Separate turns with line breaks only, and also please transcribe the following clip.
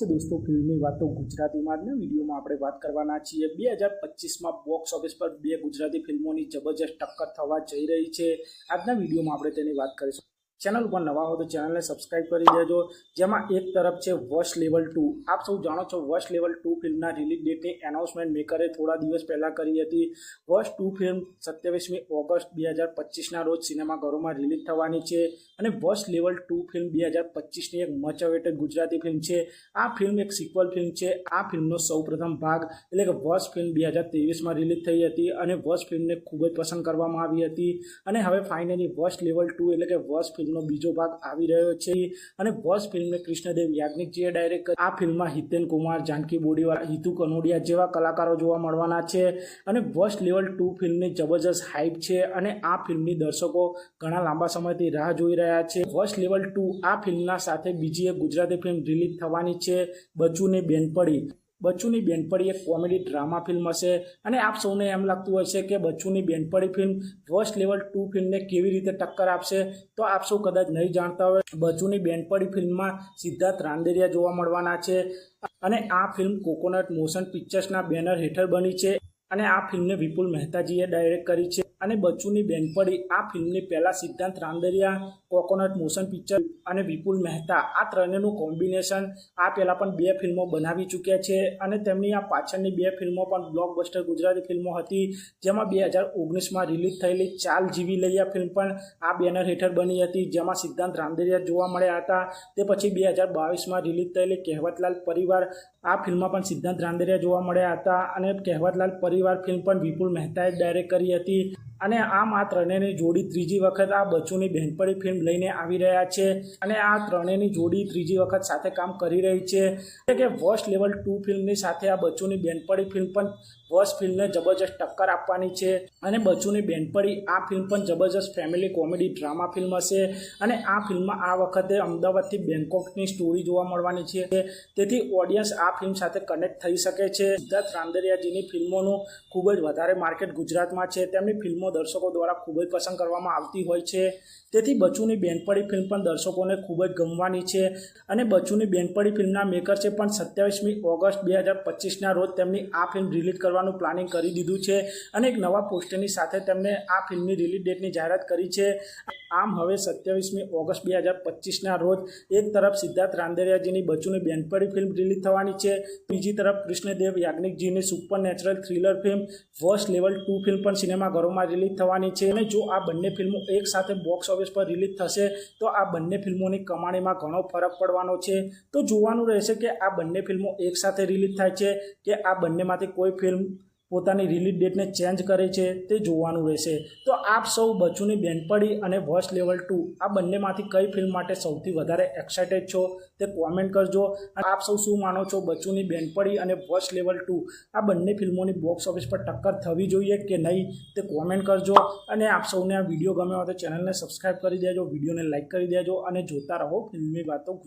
છે દોસ્તો, ફિલ્મની વાતો ગુજરાતીમાં આજના વિડીયોમાં આપણે વાત કરવાના છીએ. બે હજાર પચીસમાં બોક્સ ઓફિસ પર બે ગુજરાતી ફિલ્મોની જબરજસ્ત ટક્કર થવા જઈ રહી છે. આજના વિડીયોમાં આપણે તેની વાત કરીશું. ચેનલ ઉપર નવા હો તો ચેનલને સબસ્ક્રાઇબ કરી દેજો. જેમાં એક તરફ છે વોશ લેવલ ટુ આપ સૌ જાણો છો વોશ લેવલ ટુ ફિલ્મના રિલીઝ ડેટની એનાઉન્સમેન્ટ મેકરે થોડા દિવસ પહેલાં કરી હતી. વોશ ટુ ફિલ્મ સત્યાવીસમી ઓગસ્ટ બે હજાર પચીસના રોજ સિનેમાઘરોમાં રિલીઝ થવાની છે અને વોશ લેવલ ટુ ફિલ્મ બે હજાર પચીસની એક મચ અવેટેડ ગુજરાતી ફિલ્મ છે. આ ફિલ્મ એક સિક્વલ ફિલ્મ છે. આ ફિલ્મનો સૌપ્રથમ ભાગ એટલે કે વોશ ફિલ્મ બે હજાર ત્રેવીસમાં રિલીઝ થઈ હતી અને વોશ ફિલ્મને ખૂબ જ પસંદ કરવામાં આવી હતી. અને હવે ફાઇનલી વોશ લેવલ ટુ એટલે કે વોશ ફિલ્મનો બીજો ભાગ આવી રહ્યો છે અને બોસ ફિલ્મને કૃષ્ણદેવ યાજ્ઞિકજીએ ડાયરેક્ટ કરી. આ ફિલ્મમાં હિતેન કુમાર, જાનકી બોડીવાલા હિતુ કનોડિયા જેવા કલાકારો જોવા મળવાના છે અને બોસ લેવલ ટુ ફિલ્મની જબરજસ્ત હાઇપ છે અને આ ફિલ્મની દર્શકો ઘણા લાંબા સમયથી રાહ જોઈ રહ્યા છે. બોસ લેવલ ટુ આ ફિલ્મના સાથે બીજી એક ગુજરાતી ફિલ્મ રિલીઝ થવાની છે બચુની બેનપડી. બચ્ચુની બેનપડી એક કોમેડી ડ્રામા ફિલ્મ હશે અને આપ સૌને એમ લાગતું હશે કે બચ્ચુની બેનપડી ફિલ્મ ફર્સ્ટ લેવલ ટુ ફિલ્મને કેવી રીતે ટક્કર આપશે, તો આપ સૌ કદાચ નહીં જાણતા હોય. બચ્ચુની બેનપડી ફિલ્મમાં સિદ્ધાર્થ રાંદેરિયા જોવા મળવાના છે અને આ ફિલ્મ કોકોનટ મોશન પિક્ચર્સના બેનર હેઠળ બની છે. અને આ ફિલ્મને વિપુલ મહેતાજીએ ડાયરેક્ટ કરી છે અને બચ્ચુની બેનપડી આ ફિલ્મની પહેલાં સિદ્ધાંત રામદરિયા કોકોનટ મોશન પિક્ચર અને વિપુલ મહેતા આ ત્રણેયનું કોમ્બિનેશન આ પહેલાં પણ બે ફિલ્મો બનાવી ચૂક્યા છે અને તેમની આ પાછળની બે ફિલ્મો પણ બ્લોકબસ્ટર ગુજરાતી ફિલ્મો હતી, જેમાં બે હજાર ઓગણીસમાં રિલીઝ થયેલી ચાલ જીવી લૈયા ફિલ્મ પણ આ બેનર હેઠળ બની હતી, જેમાં સિદ્ધાંત રામદરિયા જોવા મળ્યા હતા. તે પછી બે હજાર બાવીસમાં રિલીઝ થયેલી કહેવતલાલ પરિવાર આ ફિલ્મમાં પણ સિદ્ધાંત રામદરિયા જોવા મળ્યા હતા અને કહેવતલાલ પરિવાર ફિલ્મ પણ વિપુલ મહેતાએ ડાયરેક્ટ કરી હતી. અને આમ આ ત્રણેયની જોડી ત્રીજી વખત આ બચ્ચુની બહેનપણી ફિલ્મ લઈને આવી રહ્યા છે. અને આ ત્રણેયની જોડી ત્રીજી વખત સાથે કામ કરી રહી છે. એટલે કે વર્સ્ટ લેવલ ટુ ફિલ્મની સાથે આ બચ્ચુની બહેનપણી ફિલ્મ પણ વોશ ફિલ્મને જબરજસ્ત ટક્કર આપવાની છે અને બચુની બેનપડી આ ફિલ્મ પણ જબરજસ્ત ફેમિલી કોમેડી ડ્રામા ફિલ્મ હશે. અને આ ફિલ્મમાં આ વખતે અમદાવાદથી બેંકોકની સ્ટોરી જોવા મળવાની છે. તેથી ઓડિયન્સ આ ફિલ્મ સાથે કનેક્ટ થઈ શકે છે. સિદ્ધાર્થ રાંદેરિયાજીની ફિલ્મોનું ખૂબ જ વધારે માર્કેટ ગુજરાતમાં છે. તેમની ફિલ્મો દર્શકો દ્વારા ખૂબ જ પસંદ કરવામાં આવતી હોય છે. તેથી બચ્ચુની બેનપડી ફિલ્મ પણ દર્શકોને ખૂબ જ ગમવાની છે. અને બચુની બેનપડી ફિલ્મના મેકર છે પણ સત્યાવીસમી ઓગસ્ટ બે હજાર પચીસના રોજ તેમની આ ફિલ્મ રિલીઝ કરવાનું પ્લાનિંગ કરી દીધું છે અને એક નવા પોસ્ટરની સાથે તેમણે આ ફિલ્મની રિલીઝ ડેટની જાહેરાત કરી છે. આમ હવે સત્યાવીસમી ઓગસ્ટ બે હજાર પચીસના રોજ એક તરફ સિદ્ધાર્થ રાંદેરિયાજીની બચુની બેનપડી ફિલ્મ રિલીઝ થવાની છે, બીજી તરફ Krishnadev યાજ્ઞિકજીની super natural thriller film first level two film પણ સિનેમાઘરોમાં રિલીઝ થવાની છે. અને જો આ બંને ફિલ્મો એક સાથે બોક્સ ઓફિસ પર રિલીઝ થશે, તો આ બંને ફિલ્મોની કમાણીમાં ઘણો ફરક પડવાનો છે. તો જોવાનું રહેશે કે આ બંને ફિલ્મો એક સાથે રિલીઝ થાય છે કે આ બંનેમાંથી કોઈ ફિલ્મ પોતાની રિલીઝ ડેટને ચેન્જ કરે છે, તે જોવાનું રહેશે. તો આપ સૌ બચ્ચુની બેનપડી અને વોચ લેવલ ટુ આ બંનેમાંથી કઈ ફિલ્મ માટે સૌથી વધારે એક્સાઇટેડ છો, તે કોમેન્ટ કરજો. અને આપ સૌ શું માનો છો બચ્ચુની બેનપડી અને વોચ લેવલ ટુ આ બંને ફિલ્મોની બોક્સ ઓફિસ પર ટક્કર થવી જોઈએ કે નહીં, તે કોમેન્ટ કરજો. અને આપ સૌને આ વીડિયો ગમ્યો હોય તો ચેનલને સબસ્ક્રાઈબ કરી દેજો વિડીયોને લાઇક કરી દેજો અને જોતા રહો ફિલ્મની વાતો